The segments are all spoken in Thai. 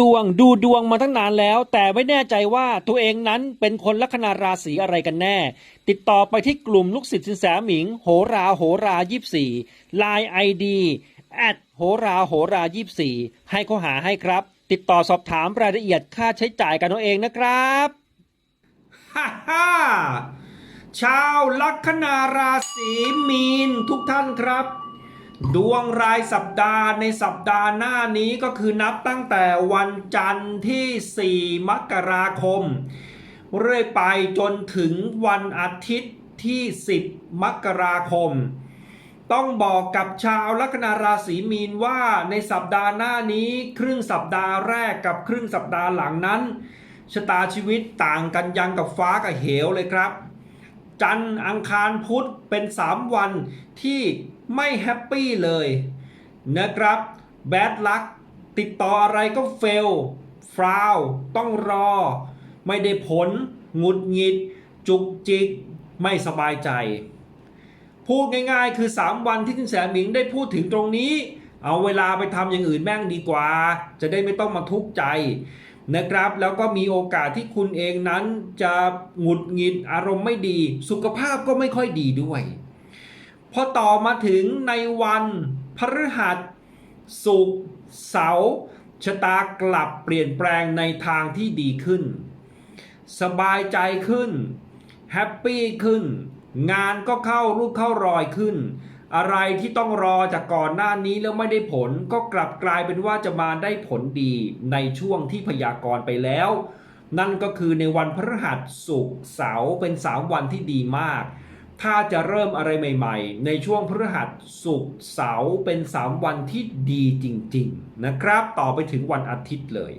ดวงดูดวงมาตั้งนานแล้ว แต่ไม่แน่ใจว่าตัวเองนั้นเป็นคนลัคนาราศีอะไรกันแน่ ติดต่อไปที่กลุ่มลูกศิษย์สินแสหมิง โหราโหรายี่สี่ไลน์ไอดีแอดโหราโหรายี่สี่ให้เขาหาให้ครับ ติดต่อสอบถามรายละเอียดค่าใช้จ่ายกันเอาเองนะครับฮ่าฮ่าชาวลัคนาราศีมีนทุกท่านครับ ดวงรายสัปดาห์ในสัปดาห์หน้านี้ก็คือนับตั้งแต่วันจันทร์ที่ 4 มกราคม เรื่อยไปจนถึงวันอาทิตย์ที่ 10 มกราคม ต้องบอกกับชาวลัคนาราศีมีนว่าในสัปดาห์หน้านี้ครึ่งสัปดาห์แรกกับครึ่งสัปดาห์หลังนั้นชะตาชีวิตต่างกันยังกับฟ้ากับเหวเลยครับ จันทร์อังคารพุธเป็น 3 วันที่ ไม่แฮปปี้เลยนะครับแบดลักติดต่ออะไรก็เฟลฟราวต้องรอ ไม่ได้ผลหงุดหงิด จุกจิก ไม่สบายใจ พูดง่ายๆ คือ 3 วันที่คุณแสหมิงได้พูดถึงตรงนี้ เอาเวลาไปทำอย่างอื่นแม่งดีกว่า จะได้ไม่ต้องมาทุกข์ใจนะครับ แล้วก็มีโอกาสที่คุณเองนั้นจะหงุดหงิดอารมณ์ไม่ดี สุขภาพก็ไม่ค่อยดีด้วย พอต่อมาถึงในวันพฤหัสศุกร์เสาร์ชะตากลับเปลี่ยนแปลงในทางที่ดีขึ้น สบายใจขึ้น แฮปปี้ขึ้น งานก็เข้ารูปเข้ารอยขึ้น อะไรที่ต้องรอจากก่อนหน้านี้แล้วไม่ได้ผลก็กลับกลายเป็นว่าจะมาได้ผลดีในช่วงที่พยากรณ์ไปแล้ว นั่นก็คือในวันพฤหัสศุกร์เสาร์เป็น 3 วันที่ดีมาก ถ้าจะเริ่มอะไรใหม่ ๆ ในช่วงพฤหัสศุกร์เสาร์เป็น 3 วันที่ดีจริง ๆ นะครับ ต่อไปถึงวันอาทิตย์เลย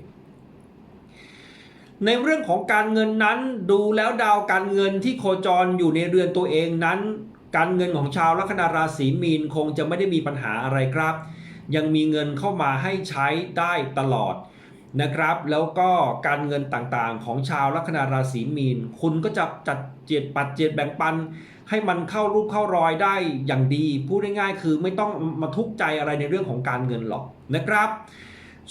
ในเรื่องของการเงินนั้นดูแล้วดาวการเงินที่โคจรอยู่ในเรือนตัวเองนั้น การเงินของชาวลัคนาราศีมีนคงจะไม่ได้มีปัญหาอะไรครับ ยังมีเงินเข้ามาให้ใช้ได้ตลอดนะครับแล้วก็การเงินต่างๆของชาวลัคนาราศีมีน คุณก็จะจัดเจียดปัดเจียดแบ่งปัน ให้มันเข้ารูปเข้ารอยได้อย่างดีพูดง่ายๆคือไม่ต้องมาทุกข์ใจอะไรในเรื่องของการเงินหรอกนะครับ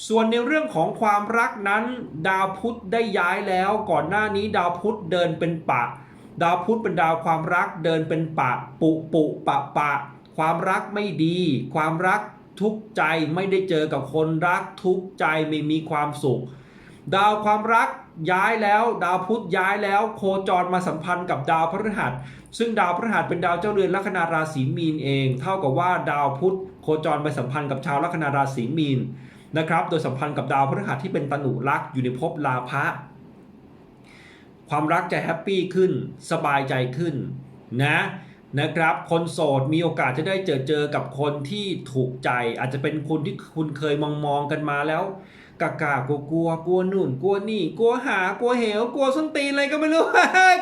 ส่วนในเรื่องของความรักนั้น ดาวพุธได้ย้ายแล้ว ก่อนหน้านี้ดาวพุธเดินเป็นปะ ดาวพุธเป็นดาวความรักเดินเป็นปะ ปุปุปะปะ ความรักไม่ดี ความรักทุกข์ใจไม่ได้เจอกับคนรักทุกข์ใจไม่มีความสุข ดาวความรักย้ายแล้ว ดาวพุธย้ายแล้ว โคจรมาสัมพันธ์กับดาวพฤหัส ซึ่งดาวพฤหัสเป็นดาวเจ้าเรือนลัคนาราศีมีนเอง เท่ากับว่าดาวพุธโคจรไปสัมพันธ์กับชาวลัคนาราศีมีนนะครับ โดยสัมพันธ์กับดาวพฤหัสที่เป็นตนุรักษ์อยู่ในภพลาภะความรักจะแฮปปี้ขึ้น สบายใจขึ้นนะนะครับ คนโสดมีโอกาสจะได้เจอเจอกับคนที่ถูกใจ อาจจะเป็นคนที่คุณเคยมองมองกันมาแล้ว กากากลัวกลัวกลัวนู่นกลัวนี่กลัวหากลัวเหวกลัวส้นตีนอะไรก็ไม่รู้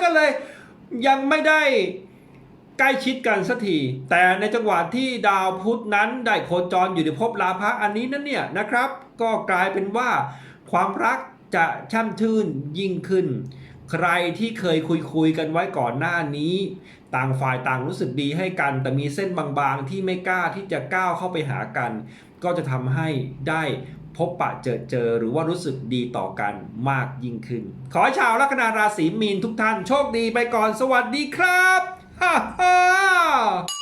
ก็เลยยังไม่ได้ใกล้ชิดกันสักทีแต่ในจังหวะที่ดาวพุธนั้นได้โคจรอยู่ในภพลาภะอันนี้นั่นเนี่ยนะครับ ก็กลายเป็นว่าความรักจะช่ำชื่นยิ่งขึ้น ใครที่เคยคุยคุยกันไว้ก่อนหน้านี้ ต่างฝ่ายต่างรู้สึกดีให้กัน แต่มีเส้นบางๆที่ไม่กล้าที่จะก้าวเข้าไปหากัน ก็จะทำให้ได้ พบปะเจอเจอหรือว่ารู้สึกดีต่อกันมากยิ่งขึ้น ขอให้ชาวลัคนาราศีมีนทุกท่านโชคดีไปก่อนสวัสดีครับฮ่าฮ่า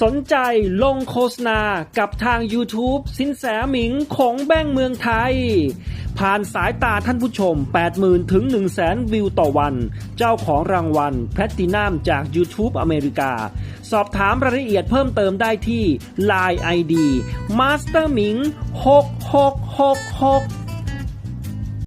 สนใจลงโฆษณากับทาง YouTube สินแสหมิงของแบ้งเมืองไทย ผ่านสายตาท่านผู้ชม 80,000 ถึง 100,000 วิวต่อวัน เจ้าของรางวัลแพลตินัมจาก YouTube อเมริกา สอบถามรายละเอียดเพิ่มเติมได้ที่ Line ID Master หมิง 6666